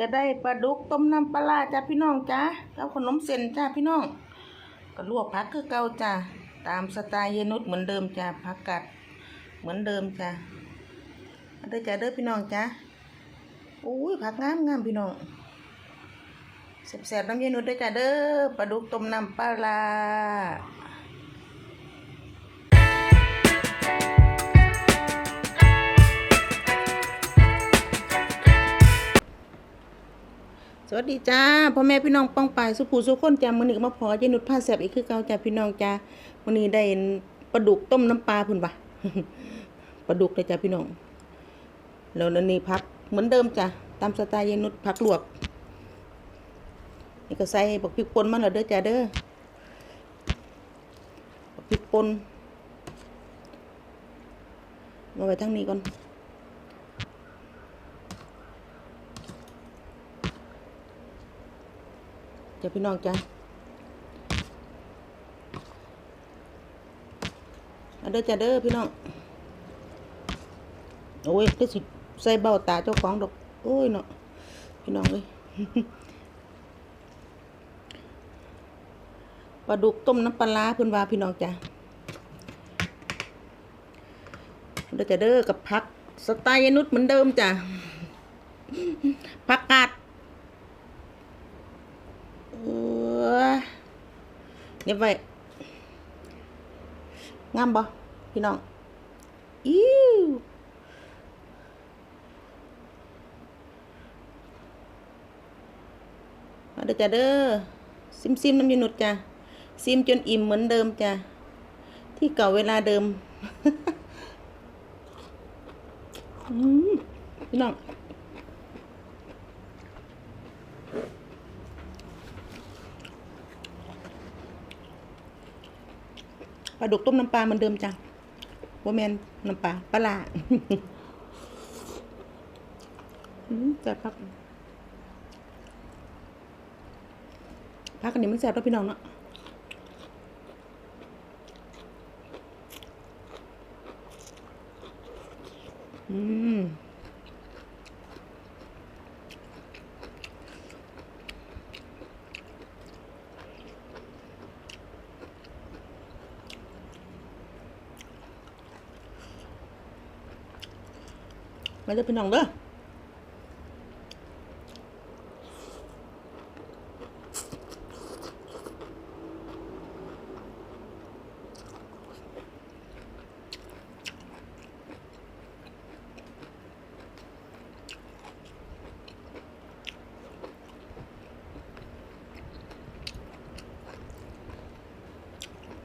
ก็ได้ปลาดุกต้มน้ำปลาร้าจ้าพี่น้องจ้ากับขนมเส้นจ้าพี่น้อง ก็ลวกผักคือเก่าจ้าตามสไตล์เยนุชเหมือนเดิมจ้าผักกัด เหมือนเดิมจ้าเด้อจ้าเด้อพี่น้องจ้าอุ้ยผักงามงามพี่น้องแซ่บๆน้ำเยนุชเด้อจ้าเด้อปลาดุกต้มน้ำปลา สวัสดีจ้าพ่อแม่พี่น้องป้องปายสุภูสุคนจ้ามื้อนี้ก็มาพอเจนุชผ้าแซ่บอีกคือเก่าจ้าพี่น้องจ้ามือนี้ได้ปลาดุกต้มน้ำปลาพุ่นบ่ะปลาดุกเลยจ้าพี่น้องแล้วนั่นนี่ผักเหมือนเดิมจ้าตามสไตล์เยนุชผักลวกนี่ก็ใส่บักพริกป่นมาแล้วเด้อจ้าเด้อบักพริกป่นมาไว้ทั้งนี้ก่อน จ้าพี่น้องจ้าเอาเด้อจ้าเด้อพี่น้อง โอ้ยได้สิใส่เบ้าตาเจ้าของดอก โอ้ยเนาะ พี่น้องเลยปลาดุกต้มน้ำปลาเพื่อนว่าพี่น้องจ้าเด้อจ้าเด้อกับพักสไตล์ยนุชเหมือนเดิมจ้าผักกาด เออ เงียบไว้งามบ่พี่น้องอิ้วมาเด้อจ้าเด้อซิมซิมน้ำยนุดจ้ะซิมจนอิ่มเหมือนเดิมจ้ะที่เก่าเวลาเดิม อืมพี่น้อง ปลาดุกต้มน้ำปลาเหมือนเดิมจ้ะว่าแมนน้ำปลาปลาแซ่บครับพักอันนี้มันแซ่บแล้วพี่น้องเนาะอืม มาเด้อพี่น้องเด้อ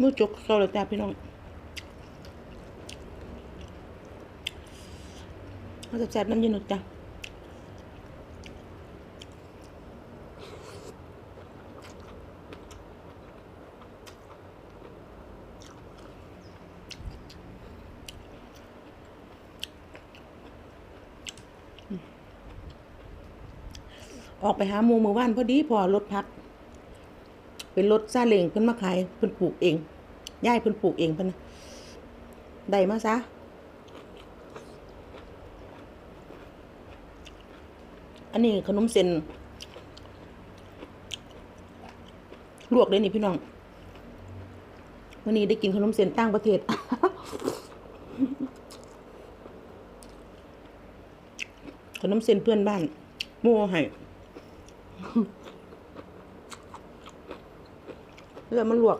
มือจกเขาเลยจ้าพี่น้อง เอาแซ่บๆน้ำยาหนุดจ้ะออกไปหาหมูมือว่านพอดีพอรถพัก เป็นรถซาเล้งเพิ่นมาขายเพิ่นปลูกเองย่ายเพิ่นปลูกเองเพิ่นนะได้มาซะ อันนี้ขนมเส้นลวกเลยนี่พี่น้องวันนี้ได้กินขนมเส้นต่างประเทศ ขนมเส้นเพื่อนบ้านหมู่เอาให้แล้วมันลวก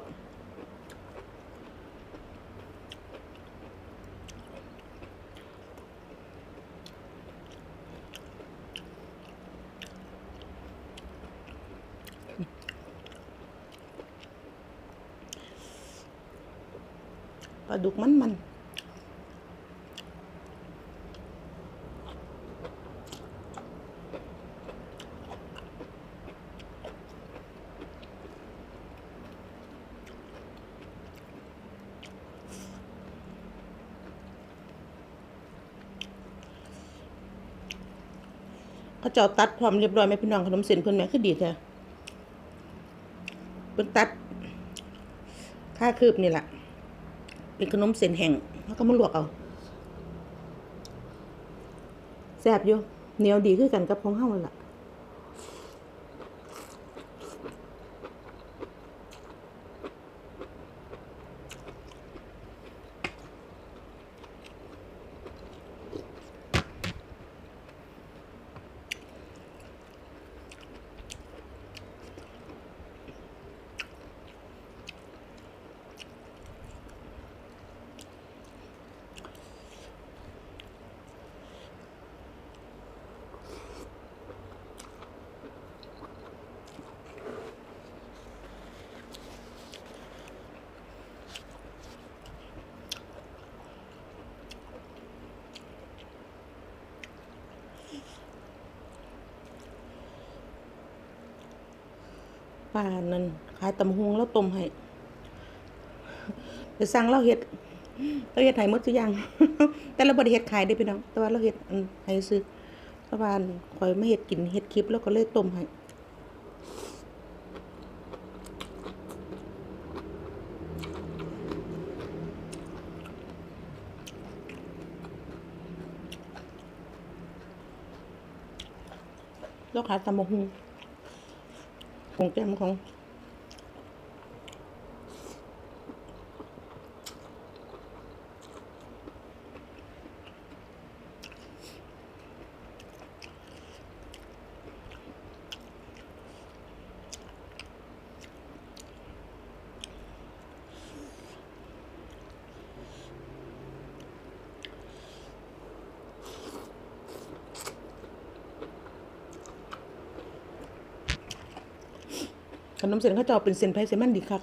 าดุกมันมันเขาเจ้าตัดพร้อมเรียบร้อยไหมพี่น้องขนมเส้นเพิ่นแม่คือดีแท้เพิ่นตัด ค่าคืบนี่แหละ เป็นขนมเส้นแห้งแล้วก็มาลวกเอาแซ่บอยู่เหนียวดีคือกันกับของเฮาเลยล่ะ ป้านั่นขายตำฮวงแล้วต้มให้ไปสั่งเราเฮ็ดเราเฮ็ดให้หมดทุกอย่าง แต่เราบ่ได้เฮ็ดขายเด้พี่น้อง แต่ว่าเราเฮ็ดอันให้ซื้อเพราะว่านข่อยมาเฮ็ดกินเฮ็ดคลิปแล้วก็เลยต้มให้แล้วขายตำบักหุง ของแก้มของ ขนมเส้นข้าจะเอาเป็นเส้นไผ่เส้นมันดีคัก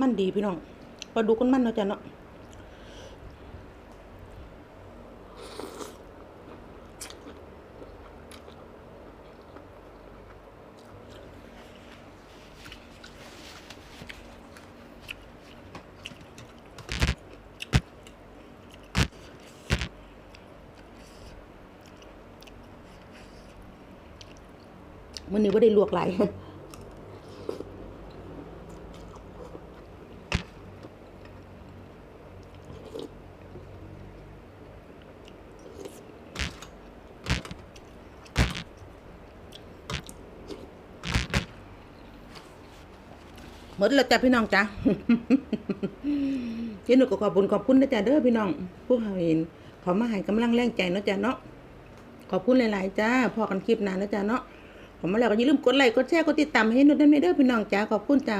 มันดีพี่น้องปลาดุกมันมันเนาะจ้ะเนาะมันนี้ว่าได้ลวกหล หมดแล้วจ้ะพี่น้องจ้ะที่หนูก็ขอบคุณขอบคุณนะจ๊ะเด้อพี่น้อง ผู้เขาเห็นขอมาให้กำลังแรงใจเนาะจ้ะเนาะขอบคุณหลาย ๆ จ้าพอกันคลิปนานนะจ๊ะเนาะผมมาแล้วก็อย่าลืมกดไลค์กดแชร์กดติดตามให้หนุดด้วยเด้อพี่น้องจ้าขอบคุณจ้า